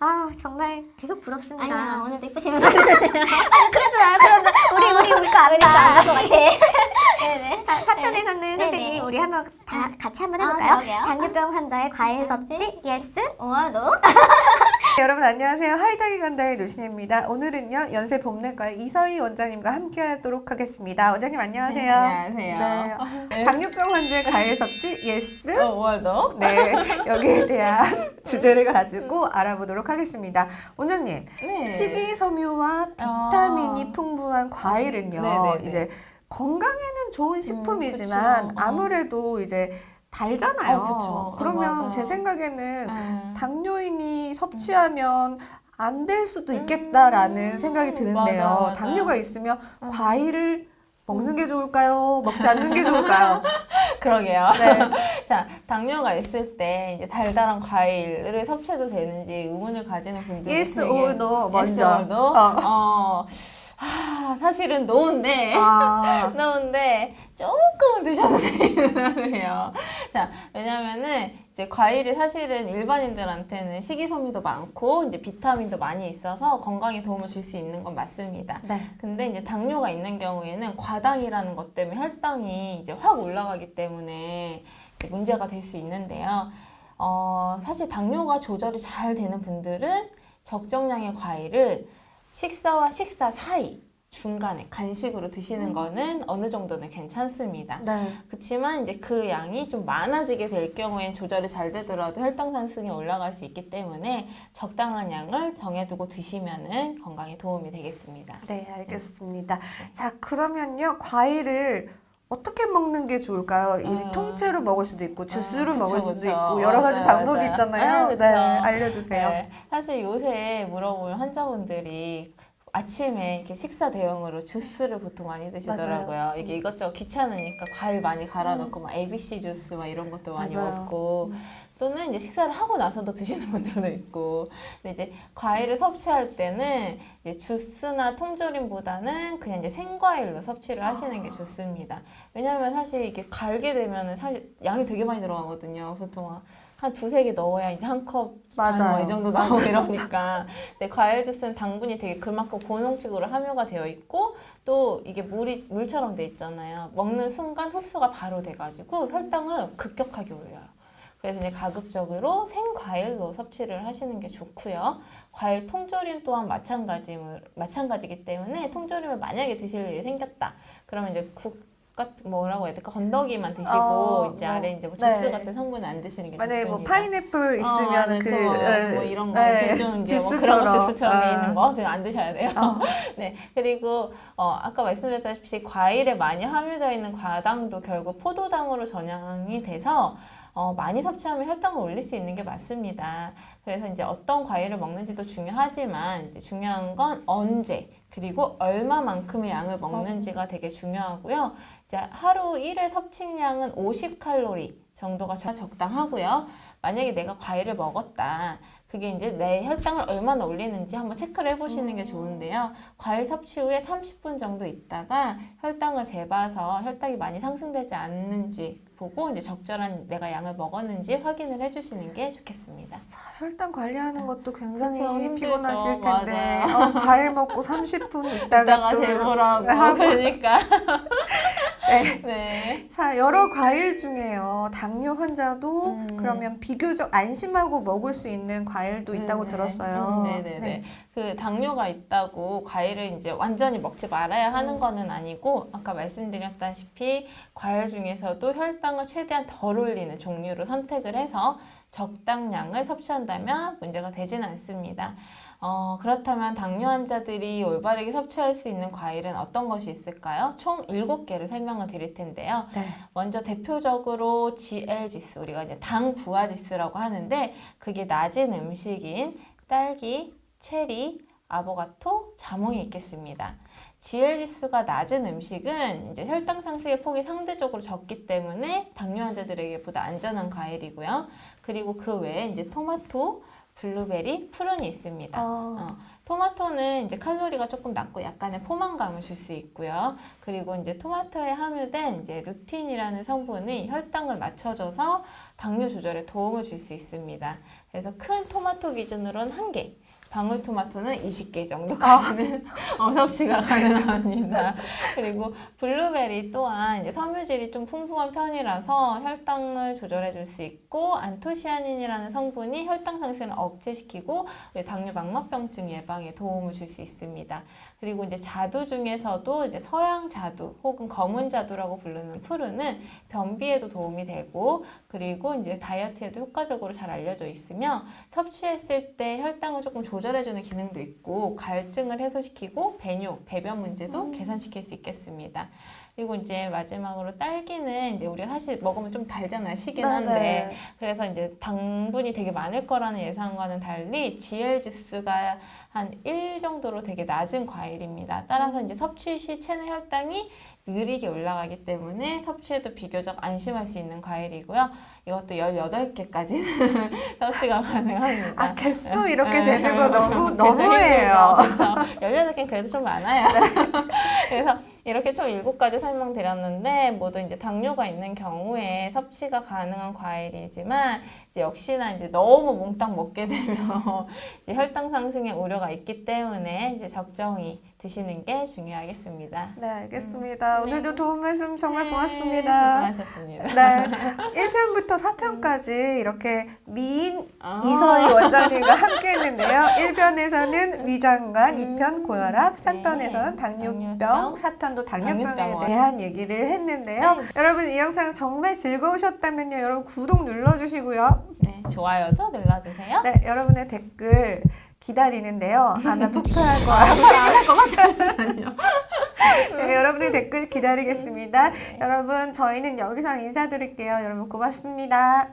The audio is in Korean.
아 정말 계속 부럽습니다. 아니야 오늘도 이쁘시면서 그러지 마, 그러지 마. 우리 우리 안다. 안것 같아. 네네. 자, 사편에서는 네. 선생님 네네. 우리 한번 다 같이 한번 아, 해볼까요? 그러게요. 당뇨병 환자의 과일 섭취? 섭취 예스. 너? 여러분 안녕하세요. 하이다기 간다의 노신입니다. 오늘은요 연세 봄내과의 이서희 원장님과 함께하도록 하겠습니다. 원장님 안녕하세요. 네, 안녕하세요. 네. 당뇨병 환자의 과일 섭취 예스. 어, 월도? 네 여기에 대한 주제를 가지고 알아보도록 하겠습니다. 원장님 네. 식이섬유와 비타민이 아. 풍부한 과일은요 네 네 네. 이제 건강에는 좋은 식품이지만 그쵸. 어. 아무래도 이제 달잖아요. 어, 그쵸. 그러면 맞아요. 제 생각에는 아, 당뇨인이 섭취하면 안 될 수도 있겠다라는 음, 생각이 드는데요. 맞아, 맞아. 당뇨가 있으면 음. 과일을 먹는 게 좋을까요? 먹지 않는 게 좋을까요? 그러게요. 네. 자, 당뇨가 있을 때 이제 달달한 과일을 섭취해도 되는지 의문을 가지는 분들이 yes 되게 or no 먼저. yes or no? 어. 어. 하, 사실은 노인데 아, 노인데 조금은 드셔도 돼요. 자, 왜냐면은 이제 과일이 사실은 일반인들한테는 식이섬유도 많고 이제 비타민도 많이 있어서 건강에 도움을 줄 수 있는 건 맞습니다. 네. 근데 이제 당뇨가 있는 경우에는 과당이라는 것 때문에 혈당이 이제 확 올라가기 때문에 이제 문제가 될 수 있는데요. 어, 사실 당뇨가 조절이 잘 되는 분들은 적정량의 과일을 식사와 식사 사이 중간에 간식으로 드시는 거는 어느 정도는 괜찮습니다. 네. 그렇지만 이제 그 양이 좀 많아지게 될 경우엔 조절이 잘 되더라도 혈당 상승이 올라갈 수 있기 때문에 적당한 양을 정해두고 드시면은 건강에 도움이 되겠습니다. 네, 알겠습니다. 자, 그러면요, 과일을 어떻게 먹는 게 좋을까요? 이 음. 통째로 먹을 수도 있고, 주스로 아, 그쵸, 먹을 수도 그쵸. 있고, 여러 가지 맞아요, 방법이 맞아요. 있잖아요. 아. 네, 알려주세요. 네, 사실 요새 물어보면 환자분들이 아침에 이렇게 식사 대용으로 주스를 보통 많이 드시더라고요. 이게 이것저것 귀찮으니까 과일 많이 갈아놓고 막 ABC 주스 막 이런 것도 많이 맞아요. 먹고 또는 이제 식사를 하고 나서도 드시는 분들도 있고 근데 이제 과일을 섭취할 때는 이제 주스나 통조림보다는 그냥 이제 생과일로 섭취를 하시는 게 좋습니다. 왜냐하면 사실 이게 갈게 되면은 사실 양이 되게 많이 들어가거든요. 보통 한 두세 개 넣어야 이제 한컵 맞아요. 이 정도 나오고 이러니까. 근데 과일 주스는 당분이 되게 그만큼 고농축으로 함유가 되어 있고 또 이게 물이 물처럼 돼 있잖아요. 먹는 순간 흡수가 바로 돼가지고 혈당을 급격하게 올려요. 그래서 이제 가급적으로 생과일로 섭취를 하시는 게 좋고요. 과일 통조림 또한 마찬가지, 마찬가지기 때문에 통조림을 만약에 드실 일이 생겼다. 그러면 이제 국 같은 뭐라고 해야 될까 건더기만 드시고 어, 이제 뭐, 아래 이제 뭐 주스 네. 같은 성분은 안 드시는 게 만약에 좋습니다. 뭐 파인애플 있으면 어, 네, 그, 에, 뭐 이런 거 네, 대중 이제 뭐 그런 주스처럼. 거 주스처럼 돼 아. 있는 거 안 드셔야 돼요. 어. 네 그리고 어, 아까 말씀드렸다시피 과일에 많이 함유되어 있는 과당도 결국 포도당으로 전향이 돼서 어, 많이 섭취하면 혈당을 올릴 수 있는 게 맞습니다. 그래서 이제 어떤 과일을 먹는지도 중요하지만 이제 중요한 건 언제 그리고 얼마만큼의 양을 먹는지가 되게 중요하고요. 이제 하루 1회 섭취량은 50칼로리 정도가 적- 적당하고요. 만약에 내가 과일을 먹었다. 그게 이제 내 혈당을 얼마나 올리는지 한번 체크를 해보시는 게 좋은데요. 과일 섭취 후에 30분 정도 있다가 혈당을 재봐서 혈당이 많이 상승되지 않는지 보고 이제 적절한 내가 양을 먹었는지 확인을 해주시는 게 좋겠습니다. 자, 혈당 관리하는 것도 굉장히 그쵸. 피곤하실 텐데. 어, 과일 먹고 30분 있다가 또 재보라고. 그러니까 네. 네. 자, 여러 과일 중에요. 당뇨 환자도 음. 그러면 비교적 안심하고 먹을 수 있는 과일도 있다고 네. 들었어요. 음, 네네 네. 그 당뇨가 있다고 과일을 이제 완전히 먹지 말아야 하는 거는 아니고 아까 말씀드렸다시피 과일 중에서도 혈당을 최대한 덜 올리는 종류로 선택을 해서 적당량을 섭취한다면 문제가 되지는 않습니다. 어, 그렇다면 당뇨 환자들이 올바르게 섭취할 수 있는 과일은 어떤 것이 있을까요? 총 7개를 설명을 드릴 텐데요. 네. 먼저 대표적으로 GL 지수, 우리가 이제 당 부하 지수라고 하는데 그게 낮은 음식인 딸기, 체리, 아보가토, 자몽이 있겠습니다. GL 지수가 낮은 음식은 이제 혈당 상승의 폭이 상대적으로 적기 때문에 당뇨 환자들에게 보다 안전한 과일이고요. 그리고 그 외에 이제 토마토, 블루베리, 푸른이 있습니다. 어. 어, 토마토는 이제 칼로리가 조금 낮고 약간의 포만감을 줄 수 있고요. 그리고 이제 토마토에 함유된 이제 루틴이라는 성분이 혈당을 맞춰줘서 당뇨 조절에 도움을 줄 수 있습니다. 그래서 큰 토마토 기준으로는 한 개. 방울토마토는 20개 정도까지는 어, 섭취가 가능합니다. 그리고 블루베리 또한 이제 섬유질이 좀 풍부한 편이라서 혈당을 조절해 줄 수 있고 안토시아닌이라는 성분이 혈당 상승을 억제시키고 당뇨 망막병증 예방에 도움을 줄 수 있습니다. 그리고 이제 자두 중에서도 이제 서양 자두 혹은 검은 자두라고 부르는 푸르는 변비에도 도움이 되고 그리고 이제 다이어트에도 효과적으로 잘 알려져 있으며 섭취했을 때 혈당을 조금 조절 해주는 기능도 있고 갈증을 해소시키고 배뇨, 배변 문제도 개선시킬 수 있겠습니다. 그리고 이제 마지막으로 딸기는 이제 우리가 사실 먹으면 좀 달잖아요. 시긴 한데 네네. 그래서 이제 당분이 되게 많을 거라는 예상과는 달리 GL 지수가 한1 정도로 되게 낮은 과일입니다. 따라서 이제 섭취 시 체내 혈당이 느리게 올라가기 때문에 섭취에도 비교적 안심할 수 있는 과일이고요. 이것도 18개까지 섭취가 가능합니다. 아 개수 이렇게 네. 재는 거 너무 너무해요. 힘들죠. 그래서 18개는 그래도 좀 많아요. 그래서 이렇게 총 7가지 설명드렸는데 모두 이제 당뇨가 있는 경우에 섭취가 가능한 과일이지만 이제 역시나 이제 너무 몽땅 먹게 되면 이제 혈당 상승의 우려가 있기 때문에 이제 적정히 드시는 게 중요하겠습니다. 네 알겠습니다. 오늘도 도움 말씀 정말 네, 고맙습니다. 수고하셨습니다. 네, 1편부터 4편까지 이렇게 미인 아. 이서희 원장님과 함께 했는데요. 1편에서는 위장관, 음, 2편 고혈압, 3편에서는 네. 당뇨병, 당뇨병, 4편도 당뇨병에. 대한 얘기를 했는데요. 네. 여러분 이 영상 정말 즐거우셨다면요. 여러분 구독 눌러주시고요. 네, 좋아요도 눌러주세요. 네, 여러분의 댓글 기다리는데요. 아마 폭발할 거예요. 할것 같아요. 네, 여러분의 댓글 기다리겠습니다. 네. 여러분 저희는 여기서 인사드릴게요. 여러분 고맙습니다.